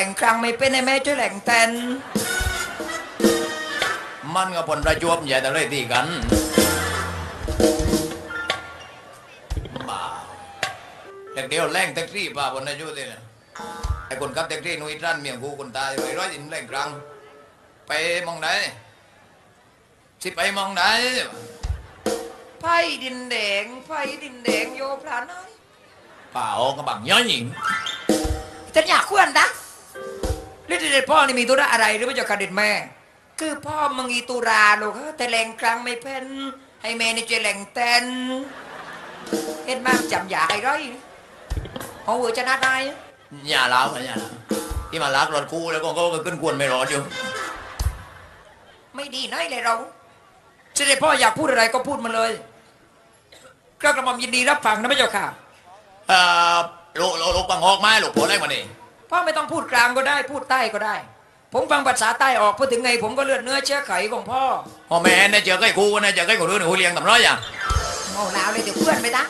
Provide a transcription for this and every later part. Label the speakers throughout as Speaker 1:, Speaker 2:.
Speaker 1: แต่งครั้งไม่เป็นไอ้แม่ช่วยแหล่งแตน
Speaker 2: มันก็ผลประจวบใหญ่แต่เลยตีกันบ้าแต่เดียวแรงแท็กซี่ป่าบนอายุเลยนะไอ้คนขับแท็กซี่นุ้ยรันเมียงกูคนตายไปร้อยสินแรงกลางไปมองไหนสิไปมองไหน
Speaker 1: ไพ่ดินแดงไพ่ดินแดงโยพลาน้อย
Speaker 2: ป่าออกกระบังย้อยหญิง
Speaker 1: ฉันอยากควรดัก เรื่องเด็ดพ่อนี่มีตุระอะไรหรือว่าจะกระเด็ดแม่ คือพ่อมึงอีตุราลูกเอ้ยแต่แหล่งกลางไม่เป็นให้แม่นี่เจอแหล่งแตนเห็นมากจำอยากไอ้ร้อยเอาหัวจะนัดได้
Speaker 2: อย่าเล้าค่ะอย่าเล้าที่มาลักรถกูแล้วก็ก็ขึ้นกวนไม่รอดอยู่
Speaker 1: ไม่ดีน้อยเลยเราเสด็จพ่ออยากพูดอะไรก็พูดมาเลยกระกระหม่อมยินดีรับฟังนะพระเจ้าค่ะ
Speaker 2: เอ่อลูกลูกลูกปังหอกไม้ลูกพอแรงกว่านี้
Speaker 1: พ่อไม่ต้องพูดกลางก็ได้ พูดใต้ก็ได้ ผมฟังภาษาใต้ออกพูดถึงไง ผมก็เลือดเนื้อเชื้อไขของพ่อ
Speaker 2: พ่อแม่เนี่ยเจอใกล้กูเนี่ยเจอใกล้กูรู้หนูเลี้ยงทำร้อยอะ
Speaker 1: โง่แล้วเลยเดี๋ยวเพื่อนไปตั้ง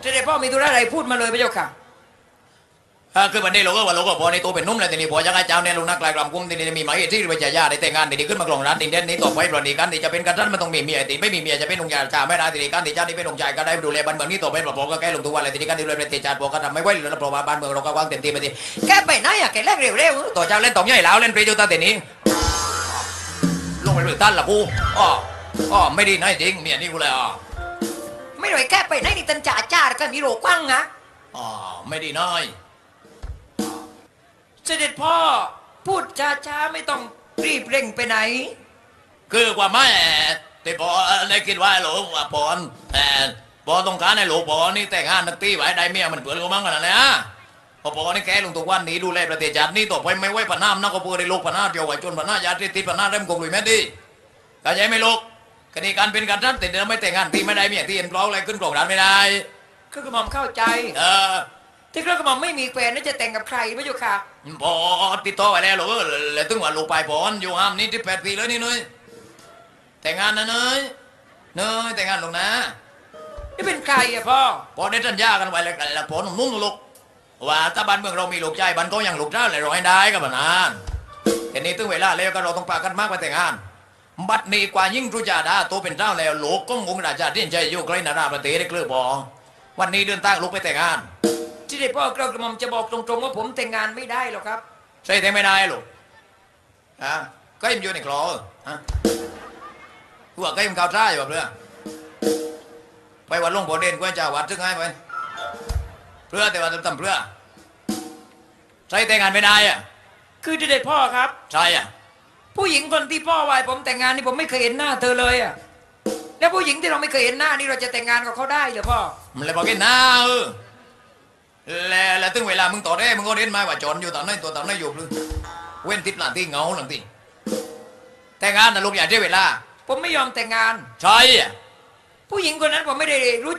Speaker 1: เสด็จพ่อมีธุระอะไรพูดมาเลยพระเจ้าค่ะ
Speaker 2: เออ คือวันนี้เราก็ว่าเราก็พอในตัวเป็นนุ่มแล้วทีนี้พอจะให้เจ้าเนี่ยลุงนักลายกลำกุ้มทีนี้มีหมายที่วิจารยาได้แต่งงานทีนี้ขึ้นมากลองร้านดินเด่นนี้ต่อไปปรณีกันที่จะเป็นกันท่านมันต้องมีเมียทีไม่มีเมียจะเป็นลงยาชาไม่ได้ทีนี้กันที่เจ้านี่เป็นลุงชายก็ได้ดูแลบ้านเมืองนี้ต่อไปปลอก็แก้ลงทุกวันเลยทีนี้กันดูแลประเทศชาติพอก็ทำไม่ไหวแล้วเพราะว่าบ้านเมืองเราก็วางเต็มที่ไปที
Speaker 1: แกไปไหนอะแกแรกเร็ว
Speaker 2: ต่อเจ้าเล่นตบใหญ่แล้วเล่นปรีจูตาทีนี้ลงไปเลยตั้นละกูอ๋ออ๋อไม่ดีนะจริงเมียนี่กูเลยอ๋อ
Speaker 1: ไม่รวยแกไปไหนนี่ตันจ่าจ้าแล้วก็มีโรกว้างนะ
Speaker 2: อ๋อไม่ดีน้อย
Speaker 1: เสด็จพ่อพูดช้าๆไม่ต้องรีบเร่งไปไหน
Speaker 2: คือกว่าไม่แต่พอได้คิดว่าหลวงว่าพอแต่พอต้องการให้หลวงพอนี่แต่งงานนักตีไว้ได้เมียมันเปลือนกูมั้งกันนะเนี่ยพอพอนี่แกลงทุกวันนี้ดูแลประเทศชาตินี่ต่อไปไม่ไว้ปนน้ำนักก็เพื่อได้ลูกปนน้าเดียวไว้จนปนน้ายาติดติดปนน้าเริ่มกงลุยแม่ดีเข้าใจไหมลูกคดีการเป็นการทัดติดไม่แต่งงานตีไม่ได้เมียที่เห็นเปล่าอะไรขึ้นกล่องร้านไม่ได้
Speaker 1: คือกระหม่อมเข้าใจ
Speaker 2: เออ
Speaker 1: ที่กระหม่อมไม่มีแฟนน่าจะแต่งกับใครพระเจ้าค่ะ
Speaker 2: พอติดต่อไปแล้วลูกแล้วถึงว่าลูกไปพอนอยู่ห้ามนี่ที่แปดปีแล้วนี่นุ้ยแต่งงานนะนุ้ยนุ้ยแต่งงานลงนะ
Speaker 1: นี่เป็นใครอะพ่อ
Speaker 2: พอได้สัญญากันไว้แล้วกันแล้วพอหนุ่มนุ่มลูกว่าถ้าบ้านเมืองเรามีลูกใจบ้านก็ยังลูกเจ้าเลยรอให้ได้ก็แบบนั้นทีนี้ถึงเวลาแล้วก็เราต้องปากันมากไปแต่งงาน บัดนี้กว่ายิ่งรุจาดาตัวเป็นเจ้าแล้วลูกก็งงราชาที่ใจอยู่ใกล้นาราประเทศได้เคลือบอวันนี้เดินทางลูกไปแต่งงาน
Speaker 1: ที่ได้พ่อกระหม่อมจะบอกตรงๆว่าผมแต่งงานไม่ได้หรอกครับ
Speaker 2: ใช่แต่งไม่ได้ลูกฮะก็ยังอยู่ในคลอฮะกูว่าก็ยังข่าวท่าอยู่แบบเรือไปวัดหลวงพ่อเด่นกูจะวัดซึ่งให้ไปเพื่อแต่ว่าทำเพื่อใช่แต่งงานไม่ได้อะ
Speaker 1: คือที่ได้พ่อครับ
Speaker 2: ใช่อะ
Speaker 1: ผู้หญิงคนที่พ่อวายผมแต่งงานนี่ผมไม่เคยเห็นหน้าเธอเลยอะแล้วผู้หญิงที่เราไม่เคยเห็นหน้านี่เราจะแต่งงานกับเขาได้เหรอพ่อ
Speaker 2: มันเลยบอกกันนะเออแล้วแล้วถึงเวลามึงต่อได้มึงก็เล่นไม้ว่าจอนอยู่ตอนนั้นตัวตอนนั้นอยู่เลยเว้นทิศหลังที่เหงาหลังที่แต่งงานนะลูกอย่าเสียเวลา
Speaker 1: ผมไม่ยอมแต่งงาน
Speaker 2: ใช่อะ
Speaker 1: ผู้หญิงคนนั้นผมไม่ได้รู้